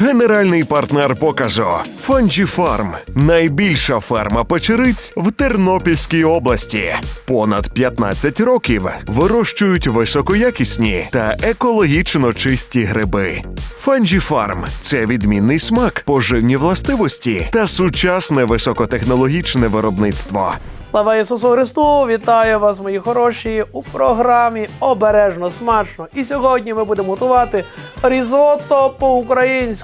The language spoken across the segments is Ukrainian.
Генеральний партнер показу Фанджі Фарм найбільша ферма печериць в Тернопільській області. Понад 15 років вирощують високоякісні та екологічно чисті гриби. Фанджі Фарм це відмінний смак, поживні властивості та сучасне високотехнологічне виробництво. Слава Ісусу Христу! Вітаю вас, мої хороші, у програмі Обережно смачно. І сьогодні ми будемо готувати різотто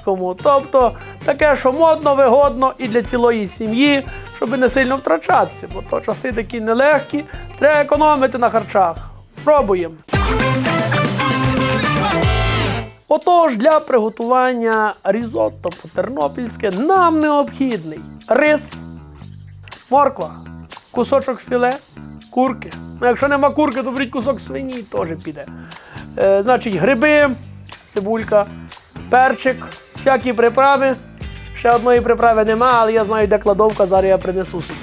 по-українському. Тобто таке, що модно, вигодно і для цілої сім'ї, щоб не сильно втрачатися, бо то часи такі нелегкі, треба економити на харчах. Пробуємо. Отож, для приготування різотто по-тернопільськи нам необхідний рис, морква, кусочок філе, курки. Ну, якщо нема курки, то беріть кусок свині, теж піде. Е, значить, гриби, цибулька, перчик, всякі приправи. Ще одної приправи нема, але я знаю, де кладовка, зараз я принесу собі.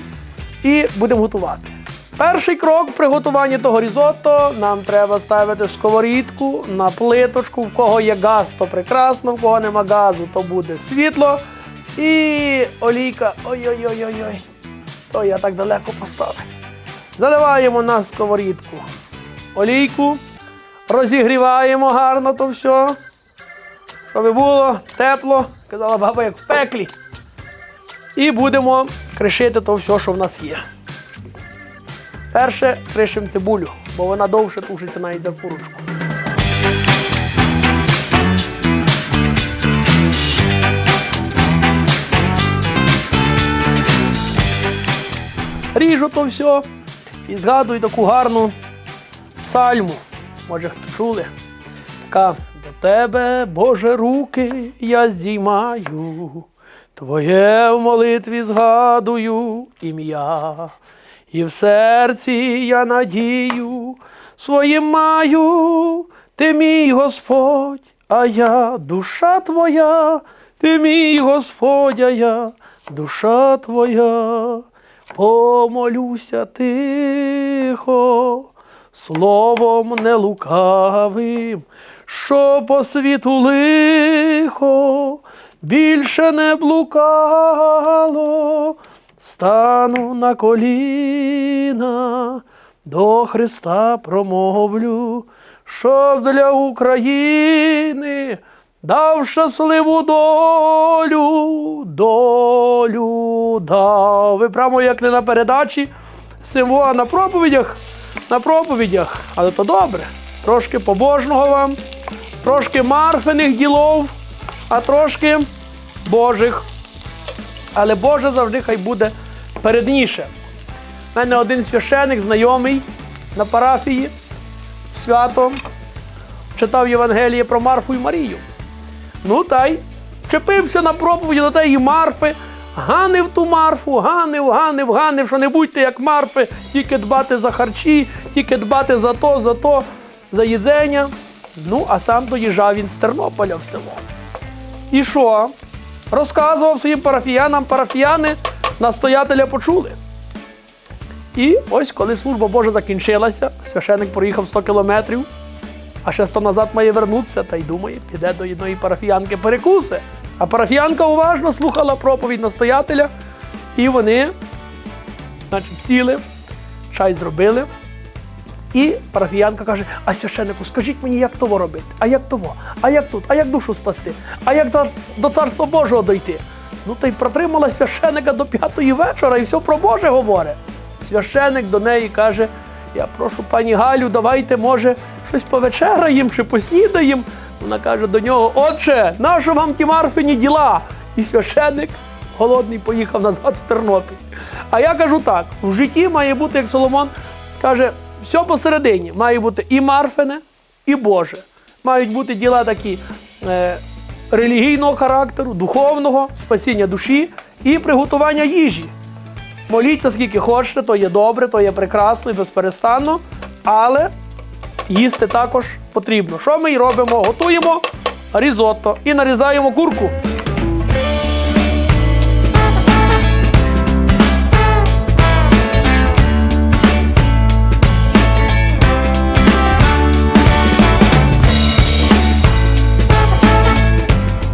І будемо готувати. Перший крок в приготуванні того різотто нам треба ставити сковорідку на плиточку. В кого є газ, то прекрасно, в кого нема газу, то буде світло. І олійка. Ой-ой-ой-ой-ой. То я так далеко поставив. Заливаємо на сковорідку олійку, розігріваємо гарно то все, щоб було тепло, казала баба, як в пеклі. І будемо кришити то все, що в нас є. Перше кришимо цибулю, бо вона довше тушиться навіть за курочку. Ріжу то все і згадую таку гарну псальму. Може, хто чули? Така тебе, Боже, руки я здіймаю, Твоє в молитві згадую ім'я, і в серці я надію своїм маю, ти мій Господь, а я душа твоя, ти мій Господь, а я душа твоя. Помолюся тихо, словом не лукавим, що по світу лихо більше не блукало, стану на коліна, до Христа промовлю, щоб для України дав щасливу долю, долю дав. Ви прямо як не на передачі символа на проповідях, на проповідях. Але то добре. Трошки побожного вам, трошки марфиних ділов, а трошки Божих. Але Боже завжди хай буде передніше. У мене один священик, знайомий на парафії свято, читав Євангеліє про Марфу і Марію. Ну та й чепився на проповіді до тієї Марфи, ганив ту Марфу, ганив, ганив, ганив, що не будьте як Марфи, тільки дбати за харчі, тільки дбати за то, за то, за їдзення. Ну, а сам доїжджав він з Тернополя в село. І що? Розказував своїм парафіянам, парафіяни настоятеля почули. І ось коли служба Божа закінчилася, священик проїхав 100 кілометрів, а ще 100 назад має вернутися, та й думає, піде до одної парафіянки перекуси. А парафіянка уважно слухала проповідь настоятеля, і вони, значить, сіли, чай зробили. І парафіянка каже: а священнику, скажіть мені, як того робити? А як того? А як тут? А як душу спасти? А як до- до царства Божого дойти? Ну та й протримала священика до п'ятої вечора і все про Боже говорить. Священик до неї каже: Я прошу пані Галю, давайте, може, щось повечераєм чи поснідаєм. Вона каже до нього: Отче, нащо вам ті марфині діла? І священик голодний поїхав назад в Тернопіль. А я кажу так: в житті має бути, як Соломон каже, все посередині. Має бути і Марфине, і Боже. Мають бути діла такі е, релігійного характеру, духовного, спасіння душі і приготування їжі. Моліться скільки хочете, то є добре, то є прекрасно і безперестанно, але їсти також потрібно. Що ми й робимо? Готуємо різотто і нарізаємо курку.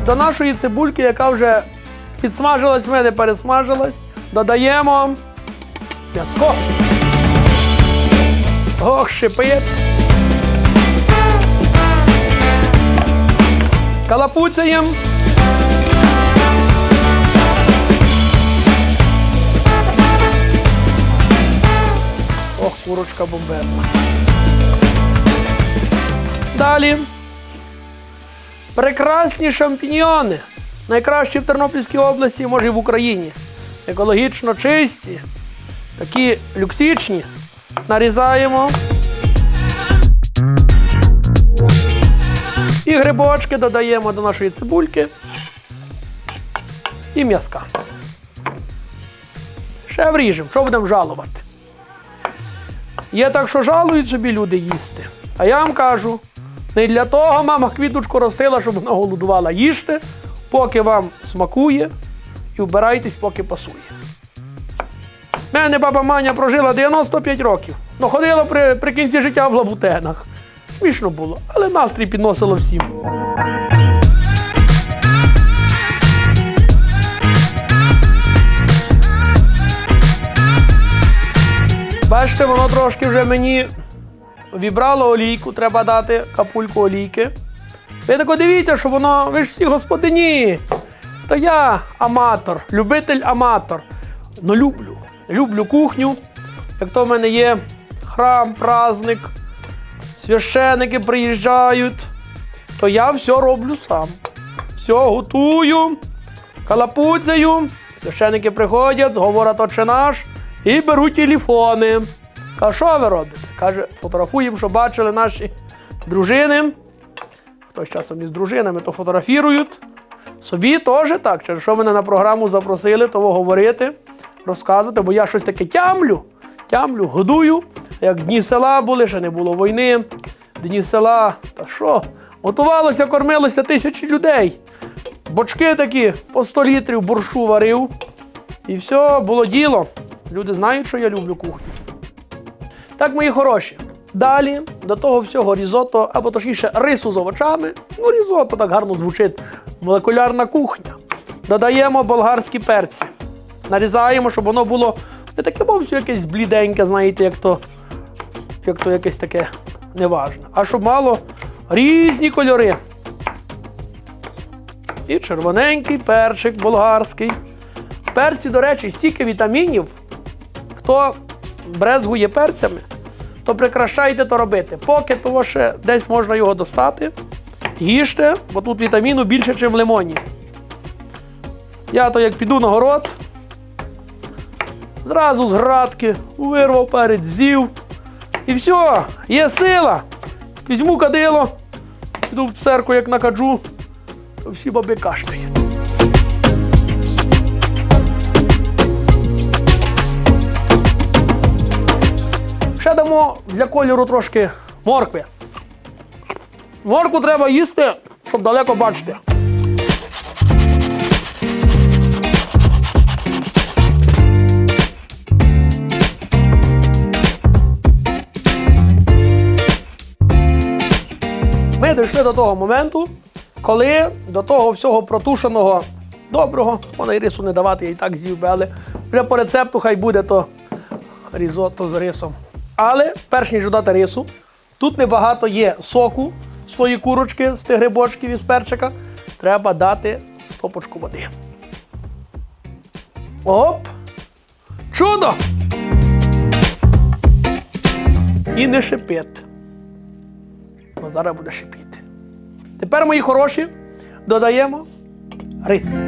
До нашої цибульки, яка вже підсмажилась, в мене пересмажилась, додаємо м'яско. Ох, шипить. Калапуцяємо. Ох, курочка бомбезна. Далі. Прекрасні шампіньйони. Найкращі в Тернопільській області, може і в Україні. Екологічно чисті, такі люксичні. Нарізаємо. І грибочки додаємо до нашої цибульки. І м'язка. Ще вріжемо, що будемо жалувати. Є так, що жалують собі люди їсти. А я вам кажу, не для того мама квіточку ростила, щоб вона голодувала. Їжте, поки вам смакує, і вбирайтесь, поки пасує. У мене баба Маня прожила 95 років. Ну, ходила при, при кінці життя в лабутенах. Смішно було, але настрій підносило всім. Бачите, воно трошки вже мені вібрало олійку, треба дати капульку олійки. Ви тако дивіться, що воно, ви ж всі господині. Та я аматор, любитель аматор. Ну люблю. Люблю кухню. Як то в мене є храм, праздник, священики приїжджають, то я все роблю сам. Все готую, калапуцею. Священики приходять, говорять отче наш і беруть телефони. Каже, що ви робите? Каже, фотографуємо, що бачили наші дружини. Хтось часом із дружинами, то фотографірують. Собі теж так. Через що мене на програму запросили, того говорити, розказувати, бо я щось таке тямлю, тямлю, годую. Як дні села були, ще не було війни. Дні села, та що? Готувалося, кормилося тисячі людей. Бочки такі по 100 літрів борщу варив. І все, було діло. Люди знають, що я люблю кухню. Так, мої хороші. Далі до того всього різото, або точніше рису з овочами. Ну, різото так гарно звучить. Молекулярна кухня. Додаємо болгарські перці. Нарізаємо, щоб воно було не таке вовсю якесь бліденьке, знаєте, як то, як то якесь таке неважне. А щоб мало різні кольори. І червоненький перчик болгарський. Перці, до речі, стільки вітамінів. Хто брезгує перцями, то прикрашайте то робити. Поки того ще десь можна його достати, їжте, бо тут вітаміну більше, ніж в лимоні. Я то як піду на город, зразу з градки вирвав перець, з'їв. І все, є сила. Візьму кадило, піду в церкву, як накаджу, то всі баби кашляють. Ще дамо для кольору трошки моркви. Моркву треба їсти, щоб далеко бачити. Ми дійшли до того моменту, коли до того всього протушеного доброго, можна і рису не давати, я і так з'їв би, але вже по рецепту хай буде то різотто з рисом. Але перш ніж додати рису, тут небагато є соку з тої курочки, з тих грибочків із перчика. Треба дати стопочку води. Оп! Чудо! І не шипить. Ну, зараз буде шипіти. Тепер, мої хороші, додаємо рис.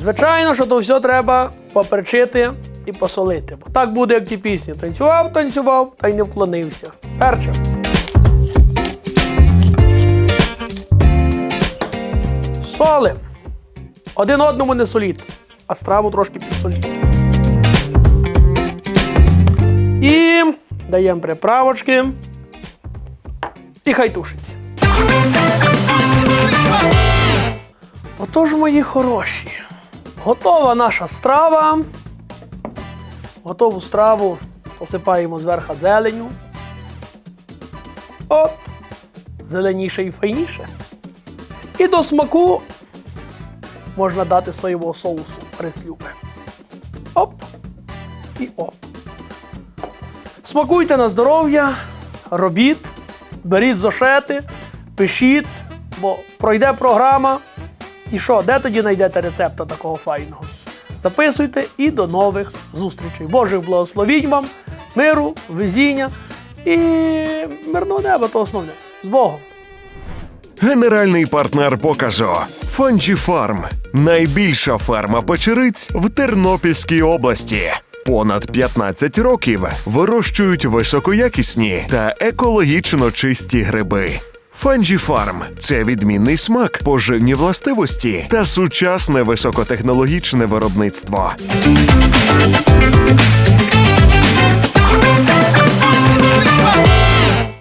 Звичайно, що то все треба поперчити і посолити. Бо так буде, як ті пісні. Танцював, танцював, та й не вклонився. Перчим. Солим. Один одному не соліть, а страву трошки підсоліть. І даємо приправочки. І хай тушиться. Отож, мої хороші, готова наша страва. Готову страву посипаємо зверху зеленю. От, зеленіше і файніше. І до смаку можна дати соєвого соусу прислюби. Оп. І оп. Смакуйте на здоров'я, робіть, беріть зошети, пишіть, бо пройде програма. І що, де тоді знайдете рецепта такого файного? Записуйте і до нових зустрічей. Божих благословінь вам, миру, везіння і мирного неба, то основне. З Богом! Генеральний партнер показу Фанджі Фарм найбільша ферма печериць в Тернопільській області. Понад 15 років вирощують високоякісні та екологічно чисті гриби. Фанджі Фарм це відмінний смак, поживні властивості та сучасне високотехнологічне виробництво.